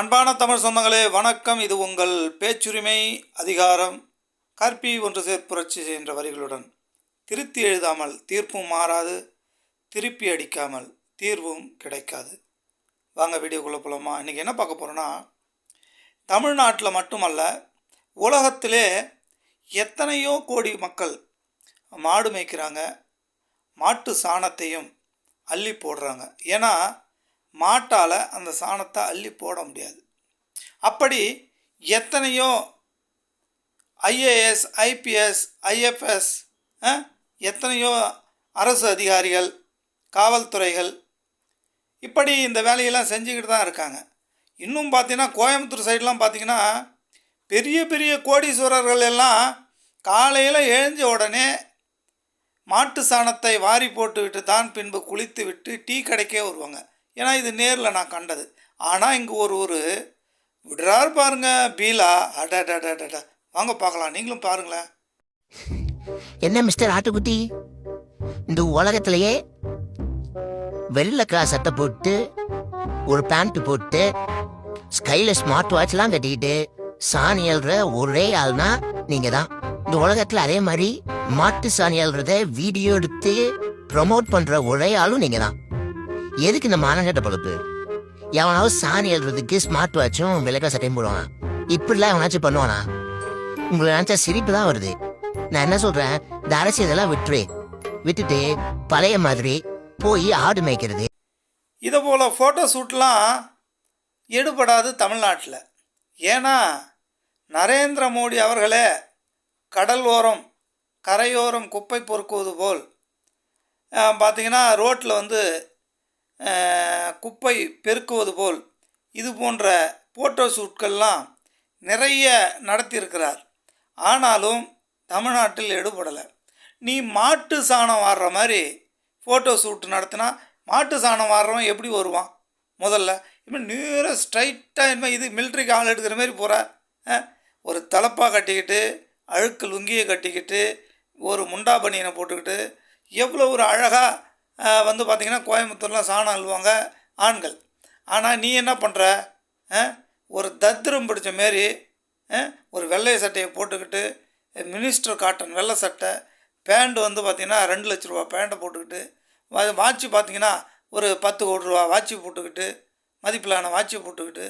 அன்பான தமிழ் சொந்தங்களே வணக்கம். இது உங்கள் பேச்சுரிமை அதிகாரம். கற்பி ஒன்று சேர்ப்புரட்சி என்ற வரிகளுடன். திருத்தி எழுதாமல் தீர்ப்பும் மாறாது திருப்பி அடிக்காமல் தீர்வும் கிடைக்காது. வாங்க வீடியோக்குள்ளே போகலாமா இன்றைக்கி என்ன பார்க்க போகிறோன்னா தமிழ்நாட்டில் மட்டுமல்ல உலகத்திலே எத்தனையோ கோடி மக்கள் மாடு மேய்க்கிறாங்க மாட்டு சாணத்தையும் அள்ளி போடுறாங்க. ஏன்னா மாட்டால் அந்த சாணத்தை அள்ளி போட முடியாது. அப்படி எத்தனையோ ஐஏஎஸ் ஐபிஎஸ் ஐஎஃப்எஸ் எத்தனையோ அரசு அதிகாரிகள் காவல்துறைகள் இப்படி இந்த வேலையெல்லாம் செஞ்சுக்கிட்டு தான் இருக்காங்க. இன்னும் பார்த்தீங்கன்னா கோயம்புத்தூர் சைடெலாம் பார்த்தீங்கன்னா பெரிய பெரிய கோடீஸ்வரர்கள் எல்லாம் காலையில் எழுந்த உடனே மாட்டு சாணத்தை வாரி போட்டு விட்டு தான் பின்பு குளித்து விட்டு டீ கடைக்கே வருவாங்க. ஏன்னா இது நேரில் நான் கண்டது. ஆனால் இங்கே ஒரு ஒரு விடுறாரு பாருங்க பீலா. அடடடடட வாங்க பார்க்கலாம். நீங்களும் பாருங்களேன். என்ன மிஸ்டர் ஆட்டுக்குட்டி? இந்த உலகத்திலேயே வெள்ளை கலர் சட்டை போட்டு ஒரு பேண்ட் போட்டு ஸ்கைல ஸ்மார்ட் வாட்ச்லாம் கட்டிக்கிட்டு சாணி எழுற ஒரே ஆள்னா நீங்க தான் இந்த உலகத்தில் அதே மாதிரி மாட்டு சாணி எழுறத வீடியோ எடுத்து ப்ரமோட் பண்ற ஒரே ஆளும் நீங்க தான் எதுக்கு இந்த மானகட்ட பழுப்பு எவனாவது சாணி எழுதுறதுக்கு ஸ்மார்ட் வாட்சும் விளக்க சட்டையும் போடுவான்? இப்படிலாம் எவனாச்சும் பண்ணுவானா? உங்களை நினைச்சா சிரிப்பு தான் வருது. நான் என்ன சொல்றேன்? இந்த அரசியலெல்லாம் விட்டுரு. விட்டுட்டு பழைய மாதிரி போய் ஆடு மேய்க்கிறது. இதை போல் ஃபோட்டோ ஷூட்லாம் எடுபடாது தமிழ்நாட்டில். ஏன்னா நரேந்திர மோடி அவர்களே கடல் ஓரம் கரையோரம் குப்பை பொறுக்குவது போல் பார்த்திங்கன்னா பார்த்தீங்கன்னா ரோட்டில் வந்து குப்பை பெருக்குவது போல் இது போன்ற ஃபோட்டோ ஷூட்கள்லாம் நிறைய நடத்தியிருக்கிறார். ஆனாலும் தமிழ்நாட்டில் எடுபடலை. நீ மாட்டு சாணம் வாடுற மாதிரி ஃபோட்டோ ஷூட் நடத்தினா மாட்டு சாணம் வாடுறவன் எப்படி வருவான்? முதல்ல இப்போ நேராக ஸ்ட்ரைட்டாக என்ன இது மிலிட்ரிக்கு ஆள் எடுக்கிற மாதிரி போகிற ஒரு தலப்பாக கட்டிக்கிட்டு அழுக்கு லுங்கியை கட்டிக்கிட்டு ஒரு முண்டா பனியனை போட்டுக்கிட்டு எவ்வளோ ஒரு அழகாக வந்து பார்த்திங்கன்னா கோயம்புத்தூர்லாம் சாணம் அழுவாங்க ஆண்கள். ஆனால் நீ என்ன பண்ணுற ஒரு தத்திரம் பிடிச்ச மாரி ஒரு வெள்ளை சட்டையை போட்டுக்கிட்டு மினிஸ்டர் காட்டன் வெள்ளை சட்டை பேண்ட் வந்து பார்த்திங்கன்னா ரெண்டு லட்ச ரூபா பேண்ட்டை போட்டுக்கிட்டு வாட்சி பார்த்திங்கன்னா பார்த்தீங்கன்னா ஒரு பத்து கோடி ரூபா வாட்சி போட்டுக்கிட்டு மதிப்பிலான வாட்சி போட்டுக்கிட்டு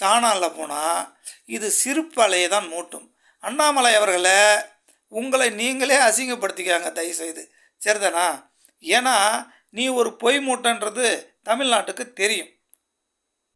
சாணாலில் போனால் இது சிறுப்பலையை தான் மூட்டும். அண்ணாமலை அவர்களை உங்களை நீங்களே அசிங்கப்படுத்திக்காங்க தயவுசெய்து. சரிதானா? ஏன்னா நீ ஒரு பொய் மூட்டைன்றது தமிழ்நாட்டுக்கு தெரியும்.